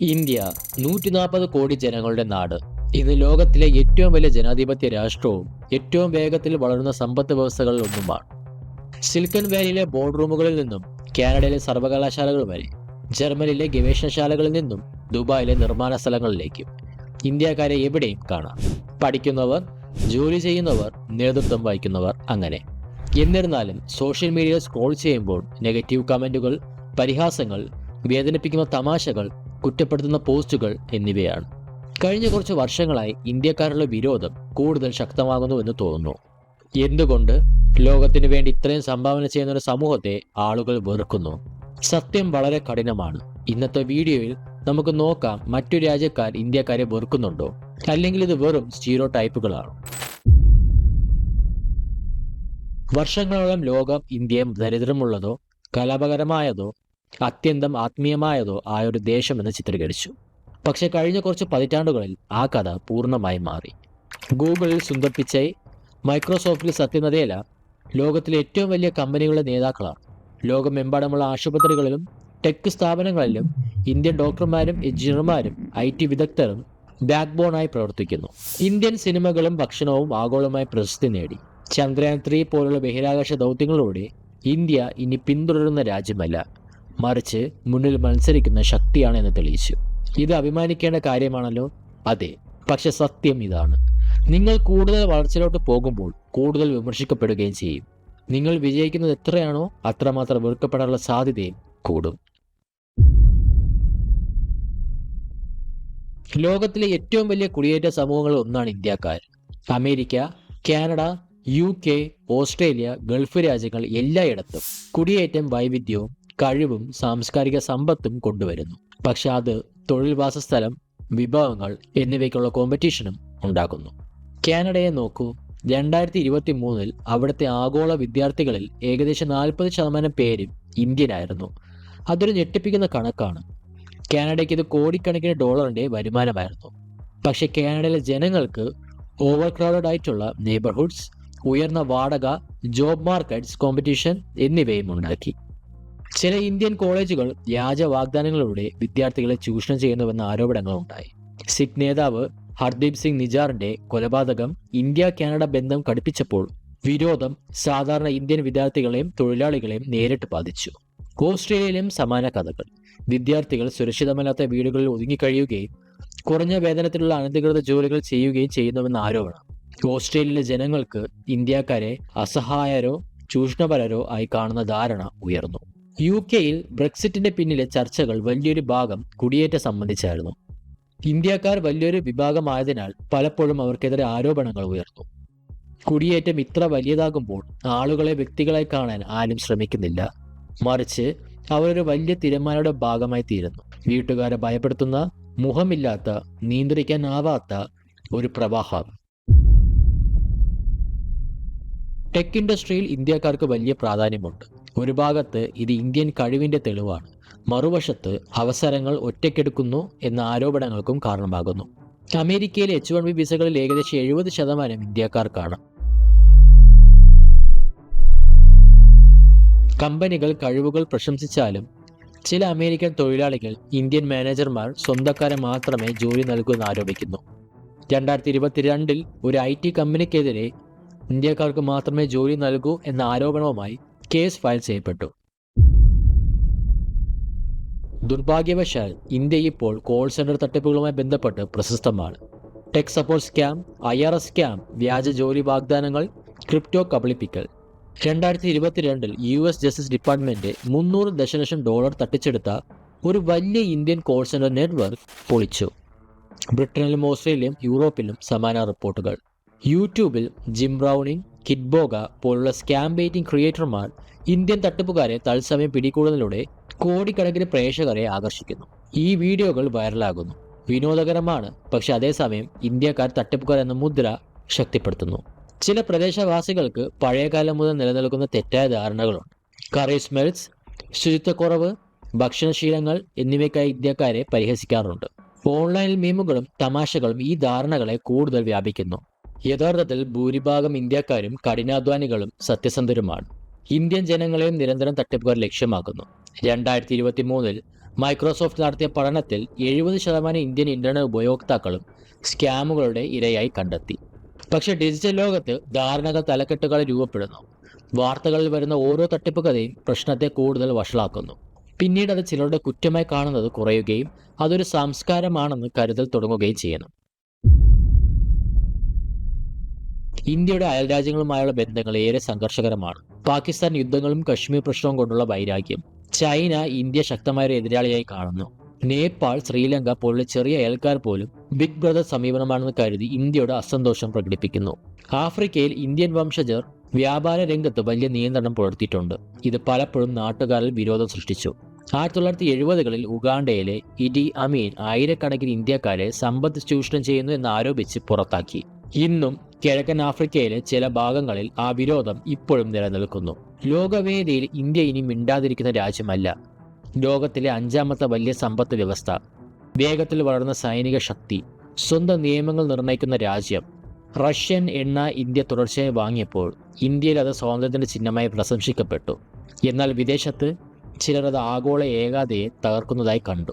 India നൂറ്റി നാൽപ്പത് കോടി ജനങ്ങളുടെ നാട്. ഇന്ന് ലോകത്തിലെ ഏറ്റവും വലിയ ജനാധിപത്യ രാഷ്ട്രവും ഏറ്റവും വേഗത്തിൽ വളരുന്ന സമ്പദ് വ്യവസ്ഥകളിൽ ഒന്നുമാണ്. സിലിക്കൺ വാലിയിലെ ബോർഡ് റൂമുകളിൽ നിന്നും കാനഡയിലെ സർവകലാശാലകൾ വരെ ജർമ്മനിയിലെ ഗവേഷണശാലകളിൽ നിന്നും ദുബായിലെ നിർമ്മാണ സ്ഥലങ്ങളിലേക്കും ഇന്ത്യക്കാരെ എവിടെയും കാണാം. പഠിക്കുന്നവർ ജോലി ചെയ്യുന്നവർ നേതൃത്വം വഹിക്കുന്നവർ അങ്ങനെ. എന്നിരുന്നാലും സോഷ്യൽ മീഡിയ സ്ക്രോൾ ചെയ്യുമ്പോൾ നെഗറ്റീവ് കമന്റുകൾ പരിഹാസങ്ങൾ വേദനിപ്പിക്കുന്ന തമാശകൾ കുറ്റപ്പെടുത്തുന്ന പോസ്റ്റുകൾ എന്നിവയാണ്. കഴിഞ്ഞ കുറച്ച് വർഷങ്ങളായി ഇന്ത്യക്കാരുടെ വിരോധം കൂടുതൽ ശക്തമാകുന്നുവെന്ന് തോന്നുന്നു. എന്തുകൊണ്ട്? ലോകത്തിന് വേണ്ടി ഇത്രയും സംഭാവന ചെയ്യുന്ന ഒരു സമൂഹത്തെ ആളുകൾ വെറുക്കുന്നു. സത്യം വളരെ കഠിനമാണ്. ഇന്നത്തെ വീഡിയോയിൽ നമുക്ക് നോക്കാം മറ്റു രാജ്യക്കാർ ഇന്ത്യക്കാരെ വെറുക്കുന്നുണ്ടോ? അല്ലെങ്കിൽ ഇത് വെറും സ്റ്റീരോ ടൈപ്പുകളാണ്? വർഷങ്ങളോളം ലോകം ഇന്ത്യയും ദരിദ്രമുള്ളതോ കലാപകരമായതോ അത്യന്തം ആത്മീയമായതോ ആയൊരു ദേശമെന്ന് ചിത്രീകരിച്ചു. പക്ഷെ കഴിഞ്ഞ കുറച്ച് പതിറ്റാണ്ടുകളിൽ ആ കഥ പൂർണമായി മാറി. ഗൂഗിളിൽ സുന്ദർ പിച്ചൈ മൈക്രോസോഫ്റ്റിൽ സത്യനദേല ലോകത്തിലെ ഏറ്റവും വലിയ കമ്പനികളുടെ നേതാക്കളാണ്. ലോകമെമ്പാടുമുള്ള ആശുപത്രികളിലും ടെക് സ്ഥാപനങ്ങളിലും ഇന്ത്യൻ ഡോക്ടർമാരും എഞ്ചിനീയർമാരും ഐ ടി വിദഗ്ധരും ബാക്ക്ബോണായി പ്രവർത്തിക്കുന്നു. ഇന്ത്യൻ സിനിമകളും ഭക്ഷണവും ആഗോളമായി പ്രശസ്തി നേടി. ചന്ദ്രയാൻ ത്രീ പോലുള്ള ബഹിരാകാശ ദൗത്യങ്ങളിലൂടെ ഇന്ത്യ ഇനി പിന്തുടരുന്ന രാജ്യമല്ല. മറിച്ച് മുന്നിൽ മത്സരിക്കുന്ന ശക്തിയാണ് എന്ന് തെളിയിച്ചു. ഇത് അഭിമാനിക്കേണ്ട കാര്യമാണല്ലോ? അതെ. പക്ഷെ സത്യം ഇതാണ്. നിങ്ങൾ കൂടുതൽ വളർച്ചയിലോട്ട് പോകുമ്പോൾ കൂടുതൽ വിമർശിക്കപ്പെടുകയും ചെയ്യും. നിങ്ങൾ വിജയിക്കുന്നത് എത്രയാണോ അത്രമാത്രം വെറുക്കപ്പെടാനുള്ള സാധ്യതയും കൂടും. ലോകത്തിലെ ഏറ്റവും വലിയ കുടിയേറ്റ സമൂഹങ്ങളിൽ ഒന്നാണ് ഇന്ത്യക്കാർ. America Canada U K Australia Gulf രാജ്യങ്ങൾ എല്ലായിടത്തും കുടിയേറ്റം വൈവിധ്യവും കഴിവും സാംസ്കാരിക സമ്പത്തും കൊണ്ടുവരുന്നു. പക്ഷെ അത് തൊഴിൽ വാസസ്ഥലം വിഭവങ്ങൾ എന്നിവയ്ക്കുള്ള കോമ്പറ്റീഷനും ഉണ്ടാക്കുന്നു. കാനഡയെ നോക്കൂ. രണ്ടായിരത്തി ഇരുപത്തി മൂന്നിൽ അവിടുത്തെ ആഗോള വിദ്യാർത്ഥികളിൽ ഏകദേശം നാൽപ്പത് ശതമാനം പേരും ഇന്ത്യനായിരുന്നു. അതൊരു ഞെട്ടിപ്പിക്കുന്ന കണക്കാണ്. കാനഡയ്ക്ക് ഇത് കോടിക്കണക്കിന് ഡോളറിന്റെ വരുമാനമായിരുന്നു. പക്ഷേ കാനഡയിലെ ജനങ്ങൾക്ക് ഓവർ ക്രൗഡഡ് ആയിട്ടുള്ള നെയ്ബർഹുഡ്സ് ഉയർന്ന വാടക ജോബ് മാർക്കറ്റ്സ് കോമ്പറ്റീഷൻ എന്നിവയും ഉണ്ടാക്കി. ചില ഇന്ത്യൻ കോളേജുകൾ വ്യാജ വാഗ്ദാനങ്ങളിലൂടെ വിദ്യാർത്ഥികളെ ചൂഷണം ചെയ്യുന്നുവെന്ന ആരോപണങ്ങളുണ്ടായി സിഖ് നേതാവ് ഹർദീപ് സിംഗ് നിജാറിന്റെ കൊലപാതകം ഇന്ത്യ കാനഡ ബന്ധം കടുപ്പിച്ചപ്പോൾ വിരോധം സാധാരണ ഇന്ത്യൻ വിദ്യാർത്ഥികളെയും തൊഴിലാളികളെയും നേരിട്ട് ബാധിച്ചു. ഓസ്ട്രേലിയയിലും സമാന കഥകൾ. വിദ്യാർത്ഥികൾ സുരക്ഷിതമല്ലാത്ത വീടുകളിൽ ഒതുങ്ങിക്കഴിയുകയും കുറഞ്ഞ വേതനത്തിലുള്ള അനധികൃത ജോലികൾ ചെയ്യുകയും ചെയ്യുന്നുവെന്ന ആരോപണം. ഓസ്ട്രേലിയയിലെ ജനങ്ങൾക്ക് ഇന്ത്യക്കാരെ അസഹായരോ ചൂഷണപരരോ ആയി കാണുന്ന ധാരണ ഉയർന്നു. യു കെയിൽ ബ്രെക്സിറ്റിന്റെ പിന്നിലെ ചർച്ചകൾ വലിയൊരു ഭാഗം കുടിയേറ്റ സംബന്ധിച്ചായിരുന്നു. ഇന്ത്യക്കാർ വലിയൊരു വിഭാഗമായതിനാൽ പലപ്പോഴും അവർക്കെതിരെ ആരോപണങ്ങൾ ഉയർന്നു. കുടിയേറ്റം ഇത്ര വലിയതാകുമ്പോൾ ആളുകളെ വ്യക്തികളായി കാണാൻ ആരും ശ്രമിക്കുന്നില്ല. മറിച്ച് അവരൊരു വലിയ തിരമാലയുടെ ഭാഗമായി തീരുന്നു. വീട്ടുകാരെ ഭയപ്പെടുത്തുന്ന മുഖമില്ലാത്ത നിയന്ത്രിക്കാനാവാത്ത ഒരു പ്രവാഹം. ടെക് ഇൻഡസ്ട്രിയിൽ ഇന്ത്യക്കാർക്ക് വലിയ പ്രാധാന്യമുണ്ട്. ഒരു ഭാഗത്ത് ഇത് ഇന്ത്യൻ കഴിവിന്റെ തെളിവാണ് മറുവശത്ത് അവസരങ്ങൾ ഒറ്റയ്ക്കെടുക്കുന്നു എന്ന ആരോപണങ്ങൾക്കും കാരണമാകുന്നു. അമേരിക്കയിലെ എച്ച് വൺ ബി വിസകളിൽ ഏകദേശം എഴുപത് ശതമാനം ഇന്ത്യക്കാർക്കാണ്. കമ്പനികൾ കഴിവുകൾ പ്രശംസിച്ചാലും ചില അമേരിക്കൻ തൊഴിലാളികൾ ഇന്ത്യൻ മാനേജർമാർ സ്വന്തക്കാരെ മാത്രമേ ജോലി നൽകുമെന്ന് ആരോപിക്കുന്നു. രണ്ടായിരത്തി ഇരുപത്തിരണ്ടിൽ ഒരു ഐ ടി കമ്പനിക്കെതിരെ ഇന്ത്യക്കാർക്ക് മാത്രമേ ജോലി നൽകൂ എന്ന ആരോപണവുമായി കേസ് ഫയൽ ചെയ്യപ്പെട്ടു. ദുർഭാഗ്യവശാൽ ഇന്ത്യ ഇപ്പോൾ കോൾ സെന്റർ തട്ടിപ്പുകളുമായി ബന്ധപ്പെട്ട് പ്രശസ്തമാണ്. Tech support scam I R S scam വ്യാജ ജോലി വാഗ്ദാനങ്ങൾ ക്രിപ്റ്റോ കബളിപ്പിക്കൽ. രണ്ടായിരത്തി ഇരുപത്തിരണ്ടിൽ യു എസ് ജസ്റ്റിസ് ഡിപ്പാർട്ട്മെന്റ് മുന്നൂറ് ദശലക്ഷം ഡോളർ തട്ടിച്ചെടുത്ത ഒരു വലിയ ഇന്ത്യൻ കോൾ സെന്റർ നെറ്റ്വർക്ക് പൊളിച്ചു. ബ്രിട്ടനിലും ഓസ്ട്രേലിയയിലും യൂറോപ്പിലും സമാന റിപ്പോർട്ടുകൾ. യൂട്യൂബിൽ ജിം ബ്രൗണിംഗ് കിഡ്ബോഗ പോലുള്ള സ്കാം ബേറ്റിംഗ് ക്രിയേറ്റർമാർ ഇന്ത്യൻ തട്ടിപ്പുകാരെ തത്സമയം പിടികൂടുന്നതിലൂടെ കോടിക്കണക്കിന് പ്രേക്ഷകരെ ആകർഷിക്കുന്നു. ഈ വീഡിയോകൾ വൈറലാകുന്നു. വിനോദകരമാണ്. പക്ഷെ അതേസമയം ഇന്ത്യക്കാർ തട്ടിപ്പുകാർ എന്ന മുദ്ര ശക്തിപ്പെടുത്തുന്നു. ചില പ്രദേശവാസികൾക്ക് പഴയകാലം മുതൽ നിലനിൽക്കുന്ന തെറ്റായ ധാരണകളുണ്ട്. കറി സ്മെൽസ് ശുചിത്വക്കുറവ് ഭക്ഷണശീലങ്ങൾ എന്നിവയ്ക്കായി ഇന്ത്യക്കാരെ പരിഹസിക്കാറുണ്ട്. ഓൺലൈൻ മീമുകളും തമാശകളും ഈ ധാരണകളെ കൂടുതൽ വ്യാപിക്കുന്നു. യഥാർത്ഥത്തിൽ ഭൂരിഭാഗം ഇന്ത്യക്കാരും കഠിനാധ്വാനികളും സത്യസന്ധരുമാണ്. ഇന്ത്യൻ ജനങ്ങളെയും നിരന്തരം തട്ടിപ്പുകാർ ലക്ഷ്യമാക്കുന്നു. രണ്ടായിരത്തി ഇരുപത്തി മൂന്നിൽ മൈക്രോസോഫ്റ്റ് നടത്തിയ പഠനത്തിൽ എഴുപത് ശതമാനം ഇന്ത്യൻ ഇന്റർനെറ്റ് ഉപയോക്താക്കളും സ്കാമുകളുടെ ഇരയായി കണ്ടെത്തി. പക്ഷെ ഡിജിറ്റൽ ലോകത്ത് ധാരണകൾ തലക്കെട്ടുകൾ രൂപപ്പെടുന്നു. വാർത്തകളിൽ വരുന്ന ഓരോ തട്ടിപ്പ് കഥയും പ്രശ്നത്തെ കൂടുതൽ വഷളാക്കുന്നു. പിന്നീട് അത് ചിലരുടെ കുറ്റമായി കാണുന്നത് കുറയുകയും അതൊരു സംസ്കാരമാണെന്ന് കരുതൽ തുടങ്ങുകയും ചെയ്യുന്നു ഇന്ത്യയുടെ അയൽരാജ്യങ്ങളുമായുള്ള ബന്ധങ്ങൾ ഏറെ സംഘർഷകരമാണ്. പാകിസ്ഥാൻ യുദ്ധങ്ങളും കശ്മീർ പ്രശ്നവും കൊണ്ടുള്ള വൈരാഗ്യം ചൈന ഇന്ത്യ ശക്തമായ ഒരു എതിരാളിയായി കാണുന്നു. നേപ്പാൾ ശ്രീലങ്ക പോലുള്ള ചെറിയ അയൽക്കാർ പോലും ബിഗ് ബ്രദർ സമീപനമാണെന്ന് കരുതി ഇന്ത്യയുടെ അസന്തോഷം പ്രകടിപ്പിക്കുന്നു. ആഫ്രിക്കയിൽ ഇന്ത്യൻ വംശജർ വ്യാപാര രംഗത്ത് വലിയ നിയന്ത്രണം പുലർത്തിയിട്ടുണ്ട്. ഇത് പലപ്പോഴും നാട്ടുകാരിൽ വിരോധം സൃഷ്ടിച്ചു. ആയിരത്തി തൊള്ളായിരത്തി എഴുപതുകളിൽ ഉഗാണ്ടയിലെ ഇഡി അമീൻ ആയിരക്കണക്കിന് ഇന്ത്യക്കാരെ സമ്പദ് ചൂഷണം ചെയ്യുന്നു എന്ന് ആരോപിച്ച് പുറത്താക്കി. ഇന്നും കിഴക്കൻ ആഫ്രിക്കയിലെ ചില ഭാഗങ്ങളിൽ ആ വിരോധം ഇപ്പോഴും നിലനിൽക്കുന്നു. ലോകവേദിയിൽ ഇന്ത്യ ഇനി മിണ്ടാതിരിക്കുന്ന രാജ്യമല്ല. ലോകത്തിലെ അഞ്ചാമത്തെ വലിയ സമ്പത്ത് വ്യവസ്ഥ. വേഗത്തിൽ വളർന്ന സൈനിക ശക്തി. സ്വന്തം നിയമങ്ങൾ നിർണയിക്കുന്ന രാജ്യം. റഷ്യൻ എണ്ണ ഇന്ത്യ തുടർച്ചയായി വാങ്ങിയപ്പോൾ ഇന്ത്യയിൽ അത് സ്വാതന്ത്ര്യത്തിന്റെ ചിഹ്നമായി പ്രശംസിക്കപ്പെട്ടു. എന്നാൽ വിദേശത്ത് ചിലർ അത് ആഗോള ഏകാതയെ തകർക്കുന്നതായി കണ്ടു.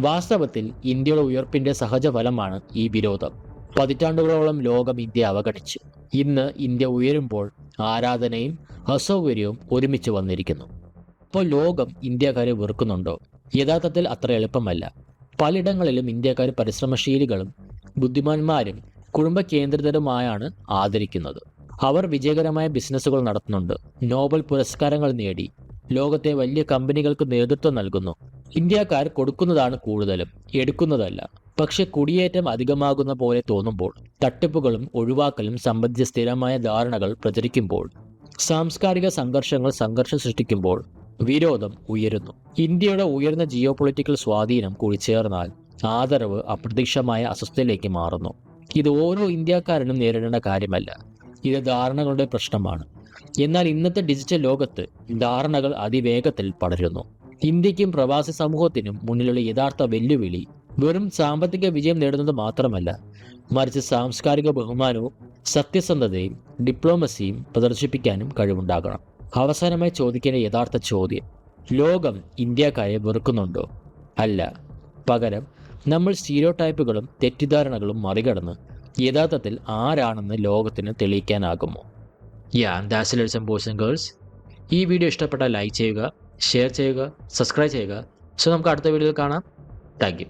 വാസ്തവത്തിൽ ഇന്ത്യയുടെ ഉയർപ്പിന്റെ സഹജ ഫലമാണ് ഈ വിരോധം. പതിറ്റാണ്ടുകളോളം ലോകം ഇന്ത്യ അവഗണിച്ചു ഇന്ന് ഇന്ത്യ ഉയരുമ്പോൾ ആരാധനയും അസൗകര്യവും ഒരുമിച്ച് വന്നിരിക്കുന്നു. അപ്പോൾ ലോകം ഇന്ത്യക്കാരെ വെറുക്കുന്നുണ്ടോ? യഥാർത്ഥത്തിൽ അത്ര എളുപ്പമല്ല. പലയിടങ്ങളിലും ഇന്ത്യക്കാർ പരിശ്രമശീലികളും ബുദ്ധിമാന്മാരും കുടുംബ കേന്ദ്രിതരുമായാണ് ആദരിക്കുന്നത്. അവർ വിജയകരമായ ബിസിനസ്സുകൾ നടത്തുന്നുണ്ട്. നോബൽ പുരസ്കാരങ്ങൾ നേടി. ലോകത്തെ വലിയ കമ്പനികൾക്ക് നേതൃത്വം നൽകുന്നു. ഇന്ത്യക്കാർ കൊടുക്കുന്നതാണ് കൂടുതലും എടുക്കുന്നതല്ല. പക്ഷെ കുടിയേറ്റം അധികമാകുന്ന പോലെ തോന്നുമ്പോൾ തട്ടിപ്പുകളും ഒഴിവാക്കലും സംബന്ധിച്ച സ്ഥിരമായ ധാരണകൾ പ്രചരിക്കുമ്പോൾ സാംസ്കാരിക സംഘർഷങ്ങൾ സംഘർഷം സൃഷ്ടിക്കുമ്പോൾ വിരോധം ഉയരുന്നു. ഇന്ത്യയുടെ ഉയർന്ന ജിയോ പൊളിറ്റിക്കൽ സ്വാധീനം കൂടി ചേർന്നാൽ ആദരവ് അപ്രതീക്ഷമായ അസ്വസ്ഥയിലേക്ക് മാറുന്നു. ഇത് ഓരോ ഇന്ത്യക്കാരനും നേരിടേണ്ട കാര്യമല്ല. ഇത് ധാരണകളുടെ പ്രശ്നമാണ്. എന്നാൽ ഇന്നത്തെ ഡിജിറ്റൽ ലോകത്ത് ധാരണകൾ അതിവേഗത്തിൽ പടരുന്നു. ഇന്ത്യക്കും പ്രവാസി സമൂഹത്തിനും മുന്നിലുള്ള യഥാർത്ഥ വെല്ലുവിളി വെറും സാമ്പത്തിക വിജയം നേടുന്നത് മാത്രമല്ല മറിച്ച് സാംസ്കാരിക ബഹുമാനവും സത്യസന്ധതയും ഡിപ്ലോമസിയും പ്രദർശിപ്പിക്കാനും കഴിവുണ്ടാകണം. അവസാനമായി ചോദിക്കേണ്ട യഥാർത്ഥ ചോദ്യം ലോകം ഇന്ത്യക്കാരെ വെറുക്കുന്നുണ്ടോ? അല്ല പകരം നമ്മൾ സ്റ്റീരിയോ ടൈപ്പുകളും തെറ്റിദ്ധാരണകളും മറികടന്ന് യഥാർത്ഥത്തിൽ ആരാണെന്ന് ലോകത്തിന് തെളിയിക്കാനാകുമോ? യാ ദാസ് ബോയ്സ് ആൻഡ് ഗേൾസ് ഈ വീഡിയോ ഇഷ്ടപ്പെട്ടാൽ ലൈക്ക് ചെയ്യുക ഷെയർ ചെയ്യുക സബ്സ്ക്രൈബ് ചെയ്യുക. സോ നമുക്ക് അടുത്ത വീഡിയോയിൽ കാണാം. താങ്ക്